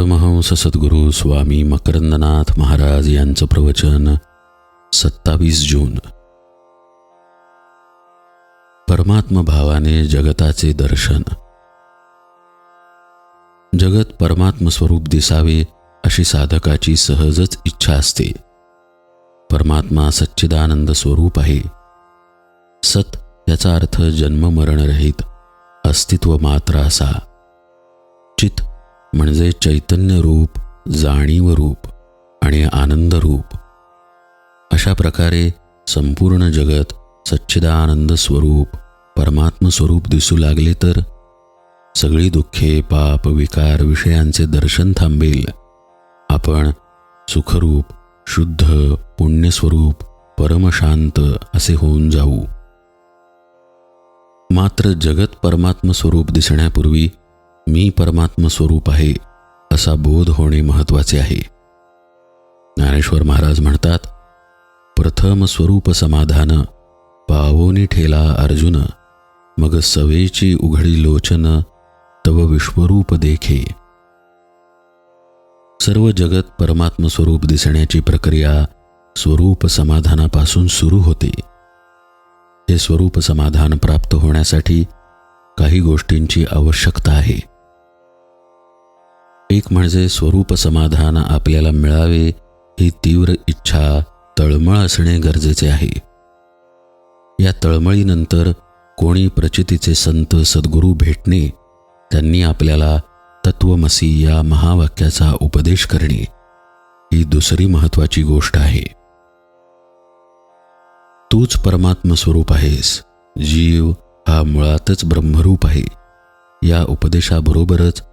परमहंस सद्गुरू स्वामी मकरंदनाथ महाराज यांचं प्रवचन सत्तावीस जून. परमात्म भावाने जगताचे दर्शन. जगत परमात्म स्वरूप दिसावे अशी साधकाची सहजच इच्छा असते. परमात्मा सच्चिदानंद स्वरूप आहे. सत याचा अर्थ जन्ममरणरहित अस्तित्व मात्र असा. चित म्हणजे चैतन्य रूप जाणीव रूप आणि आनंद रूप. अशा प्रकारे संपूर्ण जगत सच्चिदानंद स्वरूप परमात्म स्वरूप दिसू लागले तर सगळी दुःखे पाप विकार विषयांचे दर्शन थांबेल. आपण सुखरूप शुद्ध पुण्यस्वरूप परमशांत असे होऊन जाऊ. मात्र जगत परमात्म स्वरूप दिसण्यापूर्वी मी परमात्म स्वरूप आहे असा बोध होणे महत्त्वाचे आहे. ज्ञानेश्वर महाराज म्हणतात प्रथम स्वरूप समाधान पावोनी ठेला अर्जुन मग सवेची उघडी लोचन तव विश्वरूप देखे. सर्व जगत परमात्म स्वरूप दिसण्याची प्रक्रिया स्वरूप समाधानापासून सुरू होते. हे स्वरूप समाधान प्राप्त होण्यासाठी काही गोष्टींची आवश्यकता आहे. एक म्हणजे स्वरूप समाधान आपल्याला मिळावे ही तीव्र इच्छा तळमळ असणे गरजेचे आहे. या तळमळीनंतर कोणी प्रचितीचे संत सद्गुरू भेटणे त्यांनी आपल्याला तत्वमसी या महावाक्याचा उपदेश करणे ही दुसरी महत्वाची गोष्ट आहे. तूच परमात्म स्वरूप आहेस जीव हा मुळातच ब्रह्मरूप आहे. या उपदेशाबरोबरच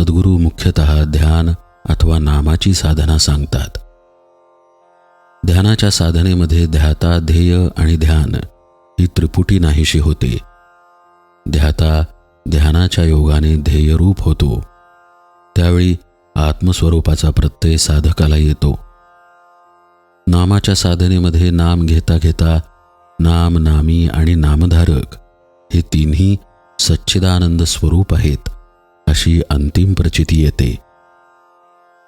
सद्गुरू मुख्यतः ध्यान अथवा नामाची साधना सांगतात. ध्यानाच्या साधनेमध्ये ध्याता ध्येय आणि ध्यान ही त्रिपुटी नाहीशी होते. ध्याता ध्यानाच्या योगाने ध्येयरूप होतो. त्यावेळी आत्मस्वरूपाचा प्रत्यय साधकाला येतो. नामाच्या साधनेमध्ये नाम घेता घेता नाम नामी आणि नामधारक हे तिन्ही सच्चिदानंद स्वरूप आहेत. अशी अंतिम प्रचिती येते.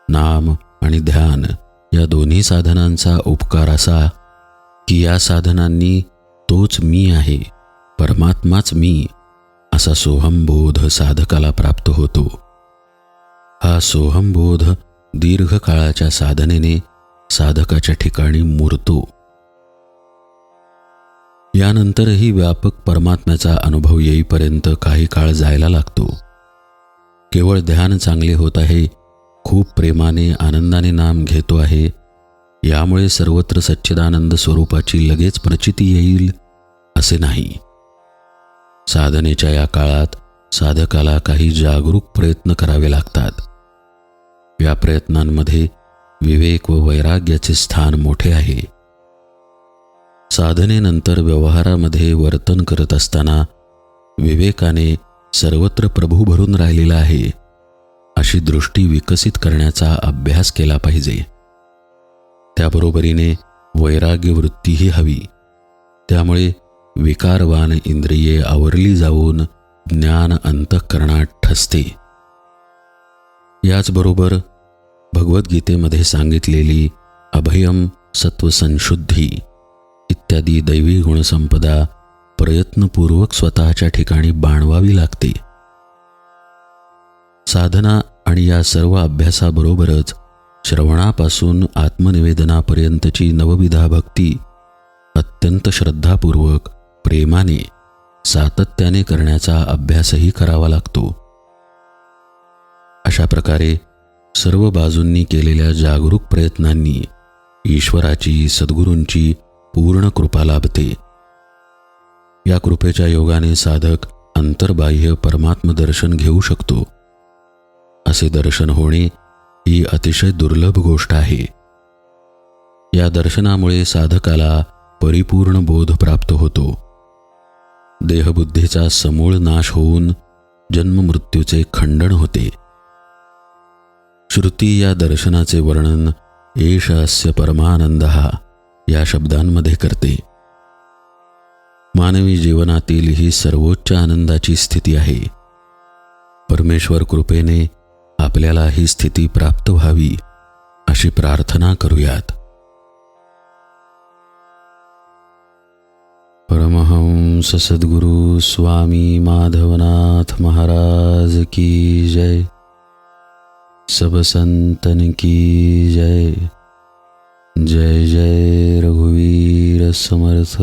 नाम आणि ध्यान या दोन्ही साधनांचा उपकार असा की या साधनांनी तोच मी आहे परमात्माच मी असा सोहमबोध साधकाला प्राप्त होतो. हा सोहमबोध दीर्घकाळाच्या साधनेने साधकाच्या ठिकाणी मुरतो. यानंतरही व्यापक परमात्म्याचा अनुभव येईपर्यंत काही काळ जायला लागतो. केवळ ध्यान चांगले होत आहे खूप प्रेमाने आनंदाने नाम घेतो आहे. यामुळे सर्वत्र सच्चिदानंद स्वरूपाची लगेच प्रचिती येईल असे नाही. साधनेच्या या काळात साधकाला काही जागरूक प्रयत्न करावे लागतात. या प्रयत्नांमध्ये विवेक व वैराग्याचे स्थान मोठे आहे. साधनेनंतर व्यवहारामध्ये वर्तन करत असताना विवेकाने सर्वत्र प्रभू भरून राहिलेला आहे अशी दृष्टी विकसित करण्याचा अभ्यास केला पाहिजे. त्याबरोबरीने वैराग्य वृत्तीही हवी. त्यामुळे विकारवान इंद्रिये आवरली जाऊन ज्ञान अंतःकरणात ठसते. याचबरोबर भगवद्गीतेमध्ये सांगितलेली अभयम सत्वसंशुद्धी इत्यादी दैवी गुणसंपदा प्रयत्नपूर्वक स्वतःच्या ठिकाणी बाणवावी लागते. साधना आणि या सर्व अभ्यासाबरोबरच श्रवणापासून आत्मनिवेदनापर्यंतची नवविधा भक्ती अत्यंत श्रद्धापूर्वक प्रेमाने सातत्याने करण्याचा अभ्यासही करावा लागतो. अशा प्रकारे सर्व बाजूंनी केलेल्या जागरूक प्रयत्नांनी ईश्वराची सद्गुरूंची पूर्ण कृपा लाभते. या कृपेच्या योगाने साधक अंतर्बाह्य परमात्म दर्शन घेऊ शकतो. असे दर्शन होणे ही अतिशय दुर्लभ गोष्ट आहे. या दर्शनामुळे साधकाला परिपूर्ण बोध प्राप्त होतो. देहबुद्धीचा समूळ नाश होऊन जन्ममृत्यूचे खंडन होते. श्रुती या दर्शनाचे वर्णन एष अस्य परमानंद या शब्दांमध्ये करते. मानवी जीवनातील ही सर्वोच्च आनंदाची स्थिती आहे. परमेश्वर कृपेने आपल्याला ही स्थिती प्राप्त व्हावी अशी प्रार्थना करूयात. परमहंस सद्गुरु स्वामी माधवनाथ महाराज की जय। सब संतन की जय। जय जय रघुवीर समर्थ।